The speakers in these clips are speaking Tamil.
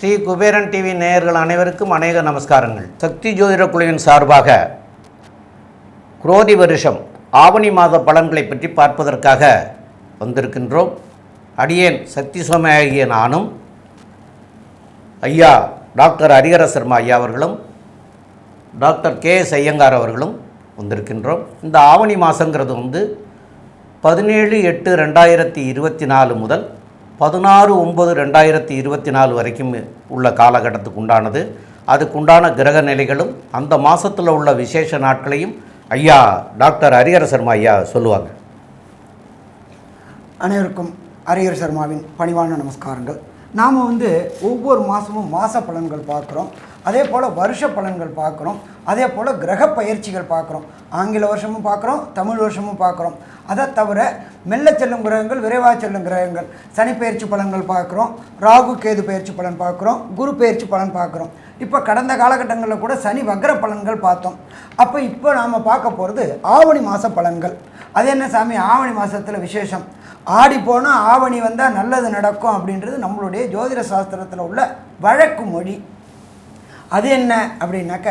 ஸ்ரீ குபேரன் டிவி நேயர்கள் அனைவருக்கும் அநேக நமஸ்காரங்கள். சக்தி ஜோதிட குழுவின் சார்பாக குரோதி வருஷம் ஆவணி மாத பலன்களை பற்றி பார்ப்பதற்காக வந்திருக்கின்றோம். அடியேன் சக்தி சோமையாகிய நானும் ஐயா டாக்டர் ஹரிஹர சர்மா ஐயா அவர்களும் டாக்டர் கே. எஸ். ஐயங்கார் அவர்களும் வந்திருக்கின்றோம். இந்த ஆவணி மாதங்கிறது வந்து பதினேழு எட்டு ரெண்டாயிரத்தி இருபத்தி நாலு முதல் பதினாறு ஒம்பது ரெண்டாயிரத்தி இருபத்தி நாலு வரைக்கும் உள்ள காலகட்டத்துக்கு உண்டானது. அதுக்குண்டான கிரக நிலைகளும் அந்த மாதத்தில் உள்ள விசேஷ நாட்களையும் ஐயா டாக்டர் ஹரிஹர சர்மா ஐயா சொல்லுவாங்க. அனைவருக்கும் ஹரிஹர் சர்மாவின் பணிவான நமஸ்காரங்கள். நாம் வந்து ஒவ்வொரு மாதமும் மாத பலன்கள் பார்க்குறோம். அதே போல் வருஷ பலன்கள் பார்க்குறோம். அதே போல் கிரக பயிற்சிகள் பார்க்குறோம். ஆங்கில வருஷமும் பார்க்குறோம் தமிழ் வருஷமும் பார்க்குறோம். அதை தவிர மெல்ல செல்லும் கிரகங்கள் விரைவாக செல்லும் கிரகங்கள். சனி பயிற்சி பலன்கள் பார்க்குறோம். ராகு கேது பயிற்சி பலன் பார்க்குறோம். குரு பயிற்சி பலன் பார்க்குறோம். இப்போ கடந்த காலகட்டங்களில் கூட சனி வக்ர பலன்கள் பார்த்தோம். அப்போ இப்போ நாம் பார்க்க போகிறது ஆவணி மாத பலன்கள். அது என்ன சாமி? ஆவணி மாதத்தில் விசேஷம். ஆடி போனால் ஆவணி வந்தால் நல்லது நடக்கும் அப்படின்றது நம்மளுடைய ஜோதிட சாஸ்திரத்தில் உள்ள வழக்கு மொழி. அது என்ன அப்படின்னாக்க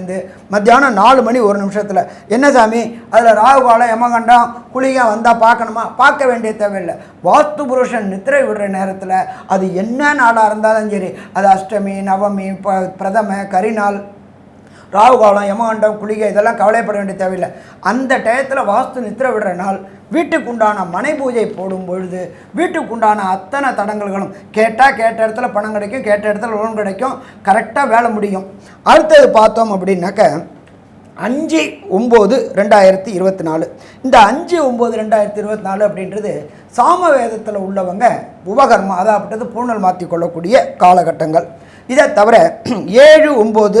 நிமிஷத்துலேருந்து மத்தியானம் நாலு மணி ஒரு நிமிஷத்தில். என்ன சாமி? அதில் ராகுகாலம் யமகண்டம் குளிகை வந்தால் பார்க்கணுமா? பார்க்க வேண்டிய தேவையில்லை. வாஸ்து புருஷன் நித்திரை விடுற நேரத்தில் அது என்ன நாடாக இருந்தாலும் சரி அது அஷ்டமி நவமி ப பிரதம கரிநாள் ராகு காலம் யமகண்டம் குளிகை இதெல்லாம் கவலைப்பட வேண்டிய தேவையில்லை. அந்த டயத்தில் வாஸ்து நித்திர விடுற நாள் வீட்டுக்கு உண்டான மனை பூஜை போடும் பொழுது வீட்டுக்கு உண்டான அத்தனை தடங்கல்களும் கேட்டால் கேட்ட இடத்துல பணம் கிடைக்கும் கேட்ட இடத்துல லோன் கிடைக்கும் கரெக்டாக வேலை முடியும். அடுத்தது பார்த்தோம் அப்படின்னாக்க அஞ்சு ஒம்பது ரெண்டாயிரத்தி இருபத்தி நாலு. இந்த அஞ்சு ஒம்பது ரெண்டாயிரத்தி இருபத்தி நாலு அப்படின்றது சாம வேதத்தில் உள்ளவங்க உபகர்மா அதாகப்பட்டது பூணல் மாற்றி கொள்ளக்கூடிய காலகட்டங்கள். இதை தவிர ஏழு ஒம்பது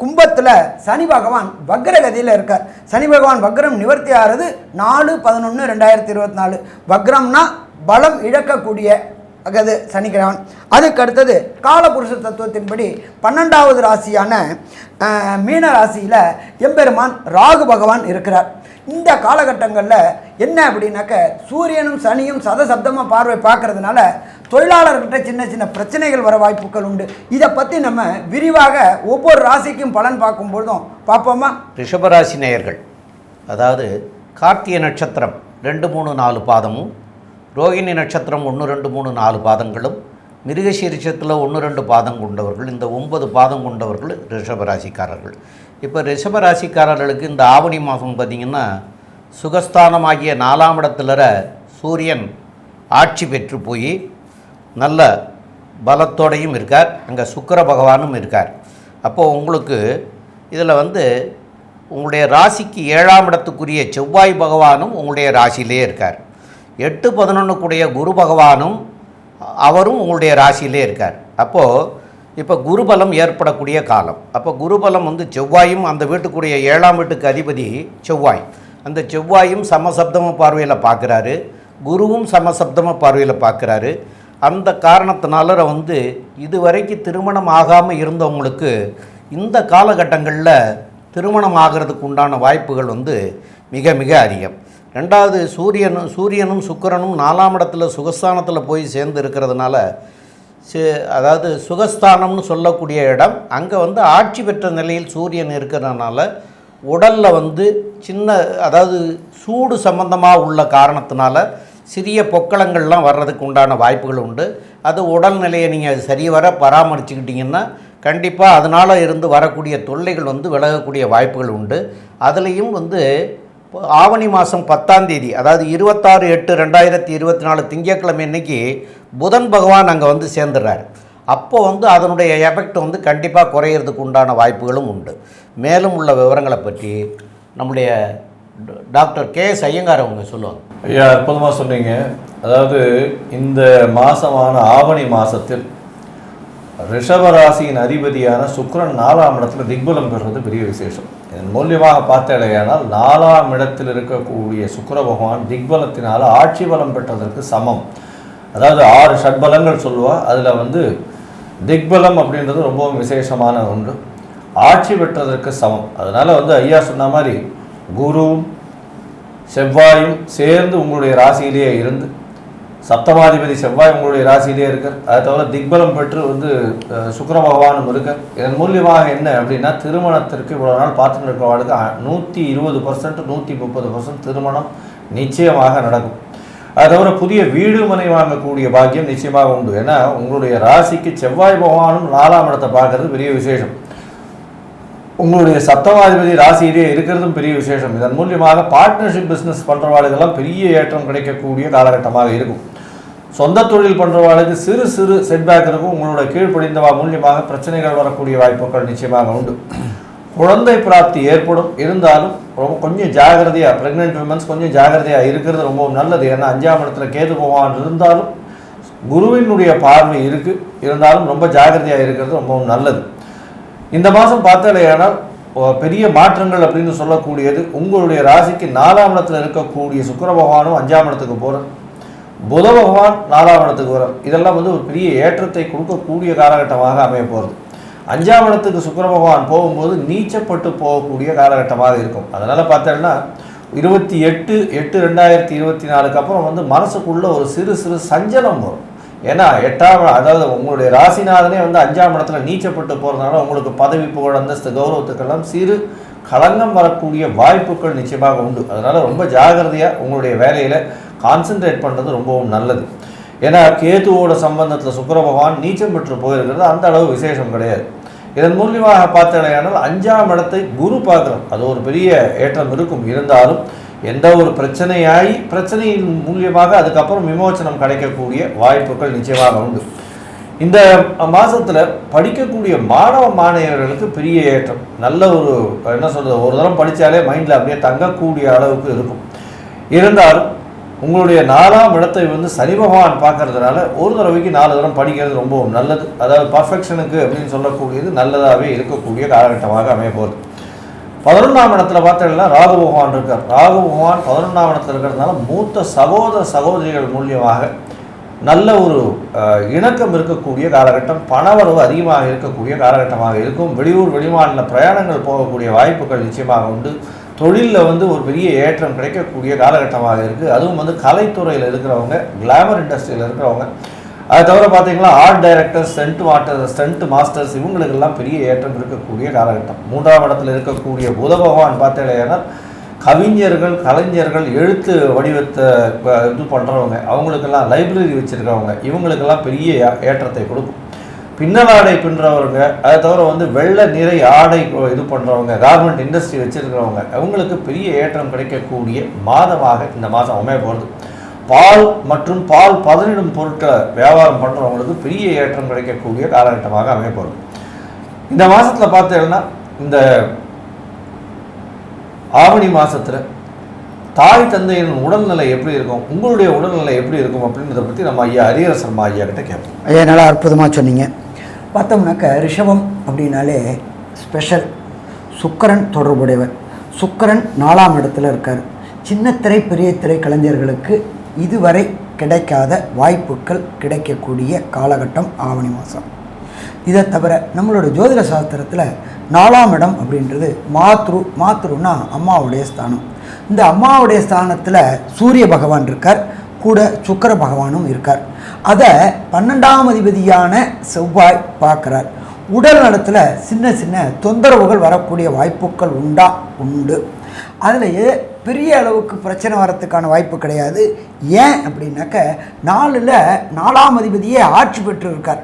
கும்பத்தில் சனி பகவான் வக்ரகதியில் இருக்கார். சனி பகவான் வக்ரம் நிவர்த்தி ஆகிறது நாலு பதினொன்று ரெண்டாயிரத்தி இருபத்தி நாலு வக்ரம்னா பலம் இழக்கக்கூடிய அகது சனிக்கிழவன் அதுக்கு அடுத்தது காலபுருஷ தத்துவத்தின்படி பன்னெண்டாவது ராசியான மீன ராசியில் எம்பெருமான் ராகு பகவான் இருக்கிறார். இந்த காலகட்டங்களில் என்ன அப்படின்னாக்க சூரியனும் சனியும் சதசப்தமாக பார்வை பார்க்கறதுனால தொழிலாளர்கிட்ட சின்ன சின்ன பிரச்சனைகள் வர வாய்ப்புகள் உண்டு. இதை பற்றி நம்ம விரிவாக ஒவ்வொரு ராசிக்கும் பலன் பார்க்கும்பொழுதும் பார்ப்போமா? ரிஷபராசி நேயர்கள் அதாவது கார்த்திகை நட்சத்திரம் ரெண்டு மூணு நாலு பாதமும் ரோகிணி நட்சத்திரம் ஒன்று ரெண்டு மூணு நாலு பாதங்களும் மிருகசீரிஷத்தில் ஒன்று ரெண்டு பாதம் கொண்டவர்கள் இந்த ஒன்பது பாதம் கொண்டவர்கள் ரிஷபராசிக்காரர்கள். இப்போ ரிஷபராசிக்காரர்களுக்கு இந்த ஆவணி மாதம் பார்த்திங்கன்னா சுகஸ்தானமாகிய நாலாம் இடத்துல சூரியன் ஆட்சி பெற்று போய் நல்ல பலத்தோடையும் இருக்கார். அங்கே சுக்கிர பகவானும் இருக்கார். அப்போது உங்களுக்கு இதில் வந்து உங்களுடைய ராசிக்கு ஏழாம் இடத்துக்குரிய செவ்வாய் பகவானும் உங்களுடைய ராசியிலே இருக்கார். எட்டு பதினொன்றுக்குடைய குரு பகவானும் அவரும் உங்களுடைய ராசியிலே இருக்கார். அப்போது இப்போ குருபலம் ஏற்படக்கூடிய காலம். அப்போ குருபலம் வந்து செவ்வாயும் அந்த வீட்டுக்குரிய ஏழாம் வீட்டுக்கு அதிபதி செவ்வாய். அந்த செவ்வாயும் சமசப்தம பார்வையில் பார்க்குறாரு குருவும் சமசப்தம பார்வையில் பார்க்குறாரு அந்த காரணத்தினால வந்து இதுவரைக்கும் திருமணம் ஆகாமல் இருந்தவங்களுக்கு இந்த காலகட்டங்களில் திருமணம் ஆகிறதுக்கு உண்டான வாய்ப்புகள் வந்து மிக மிக அதிகம். ரெண்டாவது சூரியனும் சூரியனும் சுக்கிரனும் நாலாம் இடத்துல சுகஸ்தானத்தில் போய் சேர்ந்து இருக்கிறதுனால அதாவது சுகஸ்தானம்னு சொல்லக்கூடிய இடம் அங்கே வந்து ஆட்சி பெற்ற நிலையில் சூரியன் இருக்கிறதுனால உடலில் வந்து சின்ன அதாவது சூடு சம்பந்தமாக உள்ள காரணத்தினால சிறிய பொக்களங்கள்லாம் வர்றதுக்கு உண்டான வாய்ப்புகள் உண்டு. அது உடல்நிலையை நீங்கள் சரிவர பராமரிச்சுக்கிட்டிங்கன்னா கண்டிப்பாக அதனால் இருந்து வரக்கூடிய தொல்லைகள் வந்து விலகக்கூடிய வாய்ப்புகள் உண்டு. அதுலேயும் வந்து ஆவணி மாதம் பத்தாம் தேதி அதாவது இருபத்தாறு எட்டு ரெண்டாயிரத்தி இருபத்தி நாலு திங்கட்கிழமை அன்னைக்கு புதன் பகவான் அங்கே வந்து சேர்ந்துடுறாரு அப்போ வந்து அதனுடைய எஃபெக்ட் வந்து கண்டிப்பாக குறையிறதுக்கு உண்டான வாய்ப்புகளும் உண்டு. மேலும் உள்ள விவரங்களை பற்றி நம்முடைய டாக்டர் கே எஸ் ஐயங்கார் அவங்க சொல்லுவாங்க. ஐயா அற்புதமாக சொன்னீங்க. அதாவது இந்த மாதமான ஆவணி மாதத்தில் ரிஷபராசியின் அதிபதியான சுக்கிரன் நாலாம் இடத்துல திக்பலம் பெறுறது பெரிய விசேஷம். இதன் மூலியமாக பார்த்தடையானால் நாலாம் இடத்தில் இருக்கக்கூடிய சுக்கர பகவான் திக்பலத்தினால் ஆட்சி பலம் பெற்றதற்கு சமம். அதாவது ஆறு ஷட்பலங்கள் சொல்லுவா. அதில் வந்து திக்பலம் அப்படின்றது ரொம்பவும் விசேஷமான ஒன்று. ஆட்சி பெற்றதற்கு சமம். அதனால் வந்து ஐயா சொன்ன மாதிரி குருவும் செவ்வாயும் சேர்ந்து உங்களுடைய ராசியிலேயே இருந்து சப்தமாதிபதி செவ்வாய் உங்களுடைய ராசியிலே இருக்கார். அதை தவிர திக்பலம் பெற்று வந்து சுக்கர பகவானும் இருக்கார். இதன் மூலியமாக என்ன அப்படின்னா திருமணத்திற்கு இவ்வளோ நாள் பார்த்துட்டு இருக்கிறவங்களுக்கு நூற்றி இருபது பர்சன்ட் நூற்றி முப்பது பர்சன்ட் திருமணம் நிச்சயமாக நடக்கும். அதை தவிர புதிய வீடு மனை வாங்கக்கூடிய பாக்கியம் நிச்சயமாக உண்டு. ஏன்னா உங்களுடைய ராசிக்கு செவ்வாய் பகவானும் நாலாம் இடத்தை பார்க்கறது பெரிய விசேஷம். உங்களுடைய சப்தமாதிபதி ராசியிலே இருக்கிறதும் பெரிய விசேஷம். இதன் மூலியமாக பார்ட்னர்ஷிப் பிஸ்னஸ் பண்ணுறவாளுக்கெல்லாம் பெரிய ஏற்றம் கிடைக்கக்கூடிய காலகட்டமாக இருக்கும். சொந்த தொழில் பண்ணுறவாளுக்கு சிறு சிறு செட்பேக் இருக்கும். உங்களோட கீழ்ப்படிந்தவா மூலியமாக பிரச்சனைகள் வரக்கூடிய வாய்ப்புகள் நிச்சயமாக உண்டு. குழந்தை பிராப்தி ஏற்படும். இருந்தாலும் ரொம்ப கொஞ்சம் ஜாகிரதையாக ப்ரெக்னென்ட் விமன்ஸ் கொஞ்சம் ஜாகிரதையாக இருக்கிறது ரொம்பவும் நல்லது. ஏன்னா அஞ்சாம் இடத்துல கேது போவான் இருந்தாலும் குருவினுடைய பார்வை இருக்குது இருந்தாலும் ரொம்ப ஜாகிரதையாக இருக்கிறது ரொம்பவும் நல்லது. இந்த மாதம் பார்த்தாலேயானால் பெரிய மாற்றங்கள் அப்படின்னு சொல்லக்கூடியது உங்களுடைய ராசிக்கு நாலாம் இடத்துல இருக்கக்கூடிய சுக்கர பகவானும் அஞ்சாம் இடத்துக்கு போகிறார் புத பகவான் நாலாம் இடத்துக்கு வரார். இதெல்லாம் வந்து ஒரு பெரிய ஏற்றத்தை கொடுக்கக்கூடிய காலகட்டமாக அமைய போகிறது அஞ்சாம் இடத்துக்கு சுக்கர பகவான் போகும்போது நீச்சப்பட்டு போகக்கூடிய காலகட்டமாக இருக்கும். அதனால் பார்த்தோம்னா இருபத்தி எட்டு எட்டு ரெண்டாயிரத்தி இருபத்தி நாலுக்கு அப்புறம் வந்து மனசுக்குள்ள ஒரு சிறு சிறு சஞ்சலம் வரும். ஏன்னா எட்டாம் அதாவது உங்களுடைய ராசிநாதனே வந்து அஞ்சாம் இடத்துல நீச்சப்பட்டு போகிறதுனால உங்களுக்கு பதவி புகழ் அந்தஸ்து கௌரவத்துக்கெல்லாம் சிறு களங்கம் வரக்கூடிய வாய்ப்புகள் நிச்சயமாக உண்டு. அதனால் ரொம்ப ஜாகிரதையாக உங்களுடைய வேலையில் கான்சென்ட்ரேட் பண்ணுறது ரொம்பவும் நல்லது. ஏன்னா கேதுவோட சம்பந்தத்தில் சுக்கர பகவான் நீச்சம் பெற்று போயிருக்கிறது அந்த அளவு விசேஷம் கிடையாது. இதன் மூலியமாக பார்த்தடையானால் அஞ்சாம் இடத்தை குரு பார்க்குறோம் அது ஒரு பெரிய ஏற்றம் இருக்கும். இருந்தாலும் எந்த ஒரு பிரச்சனையாய் பிரச்சனையின் மூலியமாக அதுக்கப்புறம் விமோசனம் கிடைக்கக்கூடிய வாய்ப்புகள் நிச்சயமாக உண்டு. இந்த மாதத்தில் படிக்கக்கூடிய மாணவ மாணவியர்களுக்கு பெரிய ஏற்றம். நல்ல ஒரு என்ன சொல்கிறது ஒரு தரம் படித்தாலே மைண்டில் அப்படியே தங்கக்கூடிய அளவுக்கு இருக்கும். இருந்தாலும் உங்களுடைய நாலாம் இடத்தை வந்து சனி பகவான் பார்க்கறதுனால ஒரு தடவைக்கு நாலு தரம் படிக்கிறது ரொம்பவும் நல்லது. அதாவது பர்ஃபெக்ஷனுக்கு அப்படின்னு சொல்லக்கூடியது நல்லதாகவே இருக்கக்கூடிய காலகட்டமாக அமைய போகுது. பதினொன்றாம் இடத்துல பார்த்தீங்கன்னா ராகு பகவான் இருக்கார். ராகு பகவான் பதினொன்றாம் இடத்துல இருக்கிறதுனால மூத்த சகோதர சகோதரிகள் மூலியமாக நல்ல ஒரு இணக்கம் இருக்கக்கூடிய காலகட்டம் பணவரவு அதிகமாக இருக்கக்கூடிய காலகட்டமாக இருக்கும். வெளியூர் வெளிமாநில பிரயாணங்கள் போகக்கூடிய வாய்ப்புகள் நிச்சயமாக உண்டு. தொழிலில் வந்து ஒரு பெரிய ஏற்றம் கிடைக்கக்கூடிய காலகட்டமாக இருக்குது அதுவும் வந்து கலைத்துறையில் இருக்கிறவங்க கிளாமர் இண்டஸ்ட்ரியில் இருக்கிறவங்க அது தவிர பார்த்தீங்கன்னா art director stunt water stunt masters இவங்களுக்கெல்லாம் பெரிய ஏற்றம் இருக்கக்கூடிய காலகட்டம். மூன்றாம் இடத்துல இருக்கக்கூடிய புத பகவான் பார்த்தீங்கன்னா கவிஞர்கள் கலைஞர்கள் எழுத்து வடிவத்தை இது பண்ணுறவங்க அவங்களுக்கெல்லாம் லைப்ரரி வச்சுருக்கவங்க இவங்களுக்கெல்லாம் பெரிய ஏற்றத்தை கொடுக்கும். பின்னலாடை பின்னுறவங்க அதை தவிர வந்து வெள்ளை நிறை ஆடை இது பண்ணுறவங்க கார்மெண்ட் இண்டஸ்ட்ரி வச்சுருக்கிறவங்க அவங்களுக்கு பெரிய ஏற்றம் கிடைக்கக்கூடிய மாதமாக இந்த மாதம் அமைய போகிறது பால் மற்றும் பால் பதனிடும் பொருட்களை வியாபாரம் பண்ணுறவங்களுக்கு பெரிய ஏற்றம் கிடைக்கக்கூடிய காலகட்டமாக அமையப்படும் இந்த மாதத்தில் பார்த்தீங்கன்னா இந்த ஆவணி மாதத்தில் தாய் தந்தையின் உடல்நிலை எப்படி இருக்கும் உங்களுடைய உடல்நிலை எப்படி இருக்கும் அப்படின்றத பற்றி நம்ம ஐயா ஹரியர சர்மா ஐயா கிட்ட கேட்போம். ஐயா நல்லா அற்புதமாக சொன்னீங்க. பார்த்தோம்னாக்க ரிஷபம் அப்படின்னாலே ஸ்பெஷல் சுக்கரன் தொடர்புடையவர். சுக்கரன் நாலாம் இடத்துல இருக்கார். சின்ன திரை பெரிய திரை கலைஞர்களுக்கு இதுவரை கிடைக்காத வாய்ப்புகள் கிடைக்கக்கூடிய காலகட்டம் ஆவணி மாதம் இதை தவிர நம்மளோட ஜோதிட சாஸ்திரத்தில் நாலாம் இடம் அப்படின்றது மாத்ரு மாத்ருன்னா அம்மாவுடைய ஸ்தானம். இந்த அம்மாவுடைய ஸ்தானத்தில் சூரிய பகவான் இருக்கார் கூட சுக்கர பகவானும் இருக்கார். அதை பன்னெண்டாம் அதிபதியான செவ்வாய் பார்க்குறார். உடல் நலத்தில் சின்ன சின்ன தொந்தரவுகள் வரக்கூடிய வாய்ப்புகள் உண்டா? உண்டு. அதில் பெரிய அளவுக்கு பிரச்சனை வரத்துக்கான வாய்ப்பு கிடையாது. ஏன் அப்படின்னாக்க நாலில் நாலாம் அதிபதியே ஆட்சி பெற்று இருக்கார்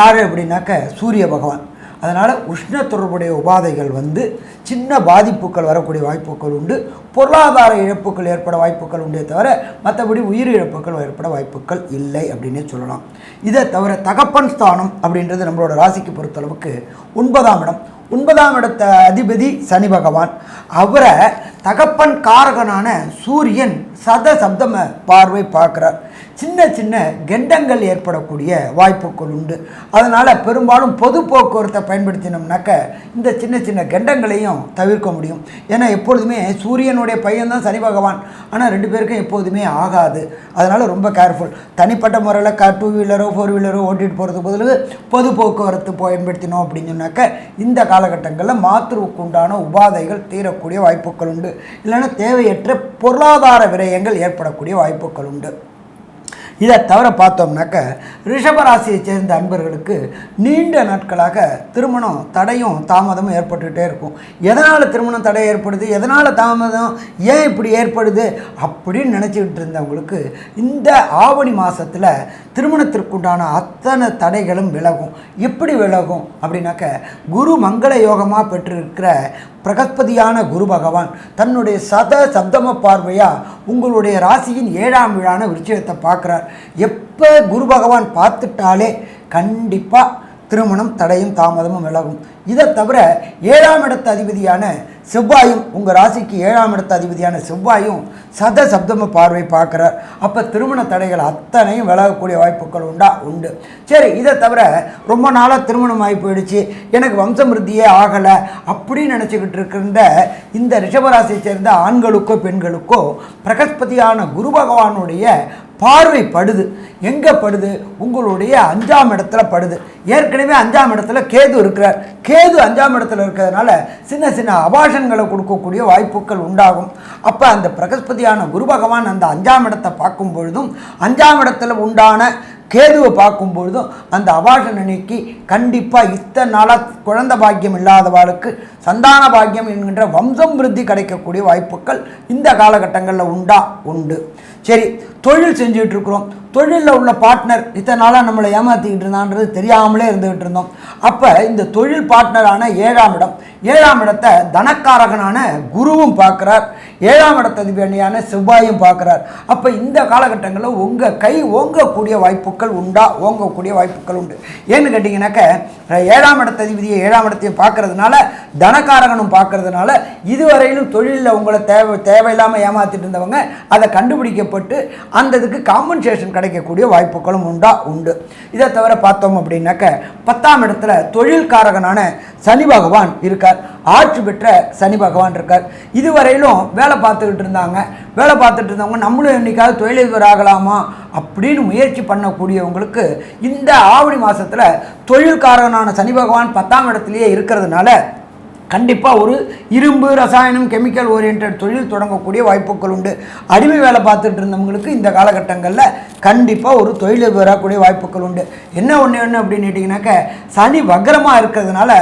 யார் அப்படின்னாக்க சூரிய பகவான். அதனால் உஷ்ண தொடர்புடைய உபாதைகள் வந்து சின்ன பாதிப்புகள் வரக்கூடிய வாய்ப்புகள் உண்டு. பொருளாதார இழப்புகள் ஏற்பட வாய்ப்புகள் உண்டே தவிர மற்றபடி உயிர் இழப்புகள் ஏற்பட வாய்ப்புகள் இல்லை அப்படின்னே சொல்லலாம். இதை தவிர தகப்பன் ஸ்தானம் அப்படின்றது நம்மளோட ராசிக்கு பொறுத்தளவுக்கு ஒன்பதாம் இடம். ஒன்பதாம் இடத்த அதிபதி சனி பகவான். அவரை தகப்பன் காரகனான சூரியன் சத சப்தம பார்வை பார்க்குறார். சின்ன சின்ன கெண்டங்கள் ஏற்படக்கூடிய வாய்ப்புகள் உண்டு. அதனால் பெரும்பாலும் பொது போக்குவரத்தை பயன்படுத்தினோம்னாக்க இந்த சின்ன சின்ன கெண்டங்களையும் தவிர்க்க முடியும். ஏன்னா எப்பொழுதுமே சூரியனுடைய பையன்தான் சனி பகவான். ஆனால் ரெண்டு பேருக்கும் எப்போதுமே ஆகாது. அதனால் ரொம்ப கேர்ஃபுல் தனிப்பட்ட முறையில் கார் டூ வீலரோ ஃபோர் வீலரோ ஓட்டிகிட்டு போகிறதுக்கு பதிலுக்கு பொது போக்குவரத்து பயன்படுத்தினோம் அப்படின்னு சொன்னாக்க இந்த காலகட்டங்களில் மாத்திருவுக்கு உண்டான உபாதைகள் தீரக்கூடிய வாய்ப்புகள் உண்டு. இல்லைன்னா தேவையற்ற பொருளாதார விரயங்கள் ஏற்படக்கூடிய வாய்ப்புகள் உண்டு. இதை தவிர பார்த்தோம்னாக்க ரிஷபராசியை சேர்ந்த அன்பர்களுக்கு நீண்ட நாட்களாக திருமணம் தடையும் தாமதமும் ஏற்பட்டுக்கிட்டே இருக்கும். எதனால் திருமணம் தடை ஏற்படுது? எதனால் தாமதம்? ஏன் இப்படி ஏற்படுது? அப்படின்னு நினச்சிக்கிட்டு இருந்தவங்களுக்கு இந்த ஆவணி மாதத்தில் திருமணத்திற்குண்டான அத்தனை தடைகளும் விலகும். எப்படி விலகும். அப்படின்னாக்க குரு மங்கள யோகமாக பெற்றிருக்கிற பிரகஸ்பதியான குரு பகவான் தன்னுடைய சத சப்தம பார்வையாக உங்களுடைய ராசியின் ஏழாம் விழான விருச்சிகத்தை பார்க்குறார். எப்போ குரு பகவான் பார்த்துட்டாலே கண்டிப்பாக திருமணம் தடையும் தாமதமும் விலகும். இதை தவிர ஏழாம் இடத்து அதிபதியான செவ்வாயும் உங்கள் ராசிக்கு ஏழாம் இடத்து அதிபதியான செவ்வாயும் சத சப்தம பார்வை பார்க்குறார். அப்போ திருமண தடைகள் அத்தனையும் விலகக்கூடிய வாய்ப்புகள் உண்டா? உண்டு. சரி இதை தவிர ரொம்ப நாளாக திருமணம் ஆகி போயிடுச்சு. எனக்கு வம்சமிருத்தியே ஆகலை அப்படின்னு நினச்சிக்கிட்டு இருக்கிற இந்த ரிஷபராசியை சேர்ந்த ஆண்களுக்கோ பெண்களுக்கோ பிரகஸ்பதியான குரு பகவானுடைய பார்வை படுது. எங்கே படுது? உங்களுடைய அஞ்சாம் இடத்துல படுது. ஏற்கனவே அஞ்சாம் இடத்துல கேது இருக்கிறார். கேது அஞ்சாம் இடத்துல இருக்கிறதுனால சின்ன சின்ன அபாஷன்களை கொடுக்கக்கூடிய வாய்ப்புகள் உண்டாகும். அப்போ அந்த பிரகஸ்பதி பிரகஸ்பதியான குரு பகவான் அந்த அஞ்சாம் இடத்தை பார்க்கும் பொழுதும் அஞ்சாம் இடத்துல உண்டான கேதுவை பார்க்கும் பொழுதும் அந்த அவார்டு நினைக்கு கண்டிப்பாக இத்தனை நாளாக குழந்தை பாக்கியம் இல்லாதவாளுக்கு சந்தான பாக்கியம் என்கின்ற வம்சம் விருத்தி கிடைக்கக்கூடிய வாய்ப்புகள் இந்த காலகட்டங்களில் உண்டா? உண்டு. சரி தொழில் செஞ்சுட்டு இருக்கிறோம். தொழிலில் உள்ள பார்ட்னர் இத்தனை நாளாக நம்மளை ஏமாற்றிக்கிட்டு இருந்தான்றது தெரியாமலே இருந்துகிட்டு இருந்தோம். அப்போ இந்த தொழில் பார்ட்னரான ஏழாம் இடம். ஏழாம் இடத்தை தனக்காரகனான குருவும் பார்க்குறார். ஏழாம் இடத்ததிபதியான செவ்வாயும் பார்க்குறார். அப்போ இந்த காலகட்டங்களில் உங்கள் கை ஓங்கக்கூடிய வாய்ப்புகள் உண்டா? ஓங்கக்கூடிய வாய்ப்புகள் உண்டு. ஏன்னு கேட்டிங்கனாக்க ஏழாம் இடத்ததிபதியை ஏழாம் இடத்தையும் பார்க்கறதுனால தனக்காரகனும் பார்க்கறதுனால இதுவரையிலும் தொழிலில் உங்களை தேவை தேவையில்லாமல் ஏமாற்றிட்டு இருந்தவங்க அதை கண்டுபிடிக்கப்பட்டு அந்த இதுக்கு காம்பன்சேஷன் கிடைக்கக்கூடிய வாய்ப்புகளும் உண்டா? உண்டு. இதை தவிர பார்த்தோம் அப்படின்னாக்க பத்தாம் இடத்துல தொழில்காரகனான சனி பகவான் இருக்கார். ஆட்சி பெற்ற சனி பகவான் இருக்கார். இதுவரையிலும் வேலை பார்த்துக்கிட்டு இருந்தாங்க. வேலை பார்த்துட்டு இருந்தவங்க நம்மளும் என்னைக்காவது தொழிலதிபர் ஆகலாமா அப்படின்னு முயற்சி பண்ணக்கூடியவங்களுக்கு இந்த ஆவணி மாதத்தில் தொழில்காரகனான சனி பகவான் பத்தாம் இடத்துலையே இருக்கிறதுனால கண்டிப்பாக ஒரு இரும்பு ரசாயனம் கெமிக்கல் ஓரியன்ட் தொழில் தொடங்கக்கூடிய வாய்ப்புகள் உண்டு. அடிமை வேலை பார்த்துட்டு இருந்தவங்களுக்கு இந்த காலகட்டங்களில் கண்டிப்பாக ஒரு தொழில் வரக்கூடிய வாய்ப்புகள் உண்டு. என்ன ஒன்று ஒன்று அப்படின்னு கேட்டிங்கனாக்க சனி வக்ரமாக இருக்கிறதுனால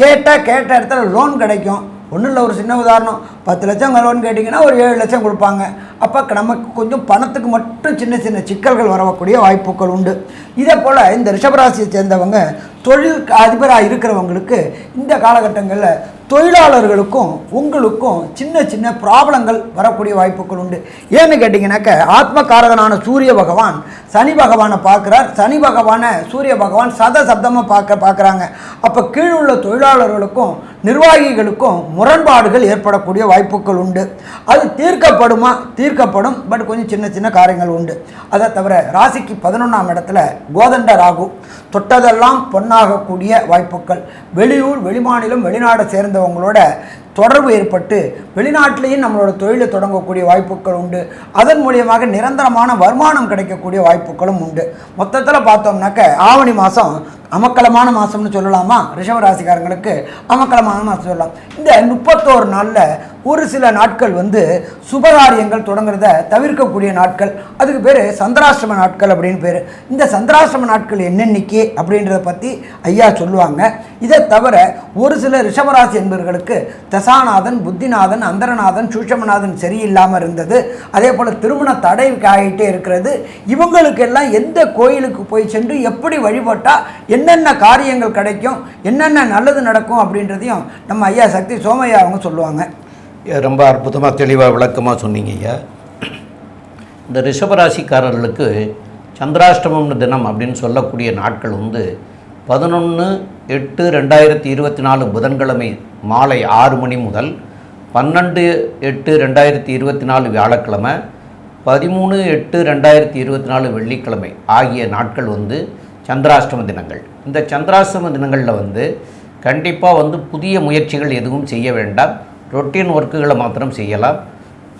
கேட்டால் கேட்ட இடத்துல லோன் கிடைக்கும். ஒன்றும் இல்லை ஒரு சின்ன உதாரணம். பத்து லட்சம் லோன் கேட்டிங்கன்னா ஒரு ஏழு லட்சம் கொடுப்பாங்க. அப்போ நமக்கு கொஞ்சம் பணத்துக்கு மட்டும் சின்ன சின்ன சிக்கல்கள் வரக்கூடிய வாய்ப்புகள் உண்டு. இதே போல் இந்த ரிஷபராசியை சேர்ந்தவங்க தொழில் அதிபராக இருக்கிறவங்களுக்கு இந்த காலகட்டங்களில் தொழிலாளர்களுக்கும் உங்களுக்கும் சின்ன சின்ன ப்ராப்ளங்கள் வரக்கூடிய வாய்ப்புகள் உண்டு. ஏன்னு கேட்டிங்கனாக்க ஆத்மகாரகனான சூரிய பகவான் சனி பகவானை பார்க்குறார். சனி பகவானை சூரிய பகவான் சத சப்தமாக பார்க்க பார்க்குறாங்க. அப்போ கீழுள்ள தொழிலாளர்களுக்கும் நிர்வாகிகளுக்கும் முரண்பாடுகள் ஏற்படக்கூடிய வாய்ப்புகள் உண்டு. அது தீர்க்கப்படுமா? தீர்க்கப்படும். பட் கொஞ்சம் சின்ன சின்ன காரியங்கள் உண்டு. அதை தவிர ராசிக்கு பதினொன்றாம் இடத்துல கோதண்ட ராகு தொட்டதெல்லாம் பொன்னாகக்கூடிய வாய்ப்புகள். வெளியூர் வெளிமாநிலம் வெளிநாடு சேர்ந்தவங்களோட தொடர்பு ஏற்பட்டு வெளிநாட்டிலேயும் நம்மளோட தொழிலை தொடங்கக்கூடிய வாய்ப்புகள் உண்டு. அதன் மூலியமாக நிரந்தரமான வருமானம் கிடைக்கக்கூடிய வாய்ப்புகளும் உண்டு. மொத்தத்தில் பார்த்தோம்னாக்க ஆவணி மாதம் அமக்கலமான மாதம்னு சொல்லலாமா? ரிஷவராசிக்காரங்களுக்கு அமக்கலமான மாதம் சொல்லலாம். இந்த முப்பத்தோரு நாளில் ஒரு சில நாட்கள் வந்து சுபகாரியங்கள் தொடங்குறத தவிர்க்கக்கூடிய நாட்கள். அதுக்கு பேர் சந்திராஷ்டம நாட்கள் அப்படின்னு பேர். இந்த சந்திராஷ்டம நாட்கள் என்னென்னைக்கு அப்படின்றத பற்றி ஐயா சொல்லுவாங்க. இதை தவிர ஒரு சில ரிஷபராசி என்பவர்களுக்கு தசாநாதன் புத்திநாதன் அந்தரநாதன் சூஷமநாதன் சரியில்லாமல் இருந்தது. அதே போல் திருமண தடை ஆகிட்டே இருக்கிறது. இவங்களுக்கெல்லாம் எந்த கோயிலுக்கு போய் சென்று எப்படி வழிபட்டால் என்னென்ன காரியங்கள் கிடைக்கும் என்னென்ன நல்லது நடக்கும் அப்படின்றதையும் நம்ம ஐயா சக்தி சோமையா அவங்க சொல்லுவாங்க. ரொம்ப அற்புதமாக தெளிவாக விளக்கமாக சொன்னீங்க ஐயா. இந்த ரிஷபராசிக்காரர்களுக்கு சந்திராஷ்டமம் தினம் அப்படின்னு சொல்லக்கூடிய நாட்கள் வந்து பதினொன்று எட்டு ரெண்டாயிரத்தி இருபத்தி நாலு புதன்கிழமை மாலை ஆறு மணி முதல் பன்னெண்டு எட்டு ரெண்டாயிரத்தி இருபத்தி நாலு வியாழக்கிழமை பதிமூணு எட்டு ரெண்டாயிரத்தி இருபத்தி நாலு வெள்ளிக்கிழமை ஆகிய நாட்கள் வந்து சந்திராஷ்டம தினங்கள். இந்த சந்திராஷ்டம தினங்களில் வந்து கண்டிப்பாக வந்து புதிய முயற்சிகள் எதுவும் செய்ய வேண்டாம். ரொட்டீன் ஒர்க்குகளை மாத்திரம் செய்யலாம்.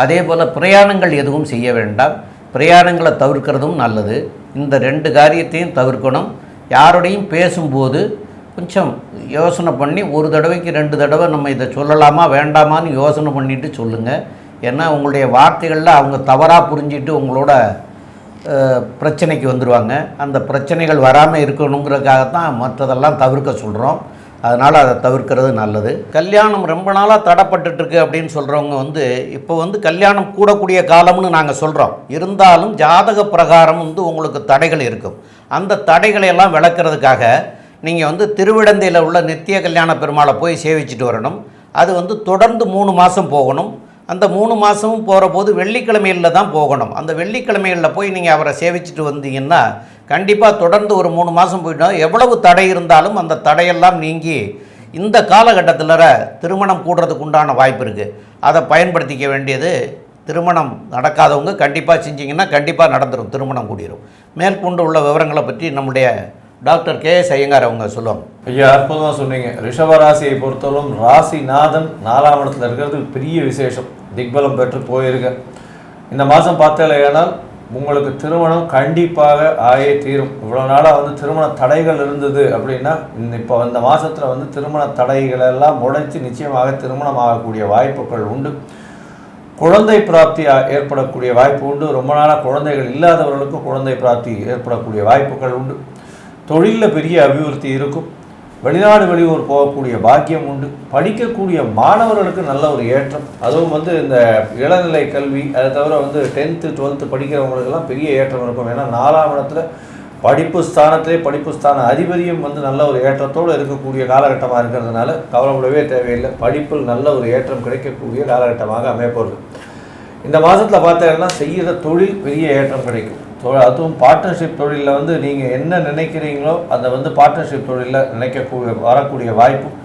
அதே போல் பிரயாணங்கள் எதுவும் செய்ய வேண்டாம். பிரயாணங்களை தவிர்க்கிறதும் நல்லது. இந்த ரெண்டு காரியத்தையும் தவிர்க்கணும். யாரோடையும் பேசும்போது கொஞ்சம் யோசனை பண்ணி ஒரு தடவைக்கு ரெண்டு தடவை நம்ம இதை சொல்லலாமா வேண்டாமான்னு யோசனை பண்ணிவிட்டு சொல்லுங்கள் ஏன்னா உங்களுடைய வார்த்தைகளில் அவங்க தவறாக புரிஞ்சிட்டு உங்களோட பிரச்சனைக்கு வந்துடுவாங்க அந்த பிரச்சனைகள் வராமல் இருக்கணுங்கிறதுக்காகத்தான் மற்றதெல்லாம் தவிர்க்க சொல்கிறோம் அதனால் அதை தவிர்க்கிறது நல்லது. கல்யாணம் ரொம்ப நாளாக தடைப்பட்டுட்டு அப்படின்னு சொல்கிறவங்க வந்து இப்போ வந்து கல்யாணம் கூடக்கூடிய காலம்னு நாங்கள் சொல்கிறோம் இருந்தாலும் ஜாதக பிரகாரம் வந்து உங்களுக்கு தடைகள் இருக்கும். அந்த தடைகளை எல்லாம் விளக்குறதுக்காக நீங்கள் வந்து திருவிடந்தையில் உள்ள நித்திய கல்யாண பெருமாளை போய் சேவிச்சிட்டு வரணும். அது வந்து தொடர்ந்து மூணு மாதம் போகணும். அந்த மூணு மாதமும் போகிற போது வெள்ளிக்கிழமையில் தான் போகணும். அந்த வெள்ளிக்கிழமைகளில் போய் நீங்கள் அவரை சேவிச்சிட்டு வந்தீங்கன்னா கண்டிப்பாக தொடர்ந்து ஒரு மூணு மாதம் போயிட்டா எவ்வளவு தடை இருந்தாலும் அந்த தடையெல்லாம் நீங்கி இந்த காலகட்டத்தில் திருமணம் கூடுறதுக்கு உண்டான வாய்ப்பு இருக்குது அதை பயன்படுத்திக்க வேண்டியது திருமணம் நடக்காதவங்க கண்டிப்பாக செஞ்சிங்கன்னா கண்டிப்பாக நடந்துடும் திருமணம் கூடிரும். மேற்கொண்டு உள்ள விவரங்களை பற்றி நம்முடைய டாக்டர் கே எஸ் ஐயங்கார் அவங்க சொல்லுவாங்க. ஐயா அற்புதமாக சொன்னீங்க. ரிஷப ராசியை பொறுத்தவரைக்கும் ராசிநாதன் நாலாம் இடத்துல இருக்கிறது பெரிய விசேஷம். திக்பலம் பெற்று போயிருக்க இந்த மாதம் பார்த்தலையானால் உங்களுக்கு திருமணம் கண்டிப்பாக ஆயே தீரும். இவ்வளோ நாளாக வந்து திருமண தடைகள் இருந்தது அப்படின்னா இந்த இப்போ இந்த மாதத்தில் வந்து திருமண தடைகள் எல்லாம் உடைச்சு நிச்சயமாக திருமணம் ஆகக்கூடிய வாய்ப்புகள் உண்டு. குழந்தை பிராப்தி ஏற்படக்கூடிய வாய்ப்பு உண்டு. ரொம்ப நாளாக குழந்தைகள் இல்லாதவர்களுக்கும் குழந்தை பிராப்தி ஏற்படக்கூடிய வாய்ப்புகள் உண்டு. தொழிலில் பெரிய அபிவிருத்தி இருக்கும். வெளிநாடு வெளியூர் போகக்கூடிய பாக்கியம் உண்டு. படிக்கக்கூடிய மாணவர்களுக்கு நல்ல ஒரு ஏற்றம். அதுவும் வந்து இந்த இளநிலை கல்வி அதை தவிர வந்து டென்த்து டுவெல்த்து படிக்கிறவங்களுக்கெல்லாம் பெரிய ஏற்றம் இருக்கும். ஏன்னா நாலாம் இடத்துல படிப்பு ஸ்தானத்திலே படிப்பு ஸ்தான அதிபதியும் வந்து நல்ல ஒரு ஏற்றத்தோடு இருக்கக்கூடிய காலகட்டமாக இருக்கிறதுனால கவலைப்படவே தேவையில்லை. படிப்பில் நல்ல ஒரு ஏற்றம் கிடைக்கக்கூடிய காலகட்டமாக அமையப்போகுது. இந்த மாதத்தில் பார்த்தீங்கன்னா செய்கிற தொழில் பெரிய ஏற்றம் கிடைக்கும். அதுவும் பார்ட்னர்ஷிப் தொழிலில் வந்து நீங்கள் என்ன நினைக்கிறீங்களோ அதை வந்து பார்ட்னர்ஷிப் தொழிலில் நினைக்கக்கூடிய வரக்கூடிய வாய்ப்பும்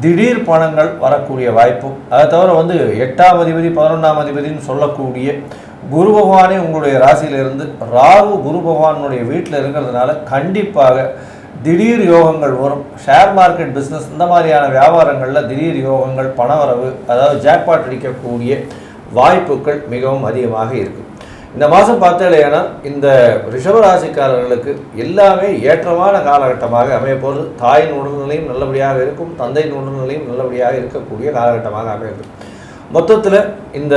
திடீர் பணங்கள் வரக்கூடிய வாய்ப்பும் அதை தவிர வந்து எட்டாம் அதிபதி பதினொன்றாம் அதிபதினு சொல்லக்கூடிய குரு பகவானே உங்களுடைய ராசியிலிருந்து ராகு குரு பகவானுடைய வீட்டில் இருக்கிறதுனால கண்டிப்பாக திடீர் யோகங்கள் வரும். ஷேர் மார்க்கெட் பிஸ்னஸ் இந்த மாதிரியான வியாபாரங்களில் திடீர் யோகங்கள் பணவரவு அதாவது ஜாக்பாட் அடிக்கக்கூடிய வாய்ப்புகள் மிகவும் அதிகமாக இருக்குது இந்த மாதம் பார்த்தேன்னா இந்த ரிஷபராசிக்காரர்களுக்கு எல்லாமே ஏற்றமான காலகட்டமாக அமையப்போது தாயின் உடல்நிலையும் நல்லபடியாக இருக்கும். தந்தையின் உடல்நிலையும் நல்லபடியாக இருக்கக்கூடிய காலகட்டமாக அமையுது மொத்தத்தில் இந்த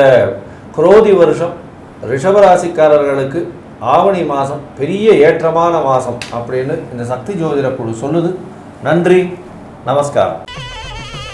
குரோதி வருஷம் ரிஷபராசிக்காரர்களுக்கு ஆவணி மாதம் பெரிய ஏற்றமான மாதம் அப்படின்னு இந்த சக்தி ஜோதிட குழு சொல்லுது. நன்றி. நமஸ்காரம்.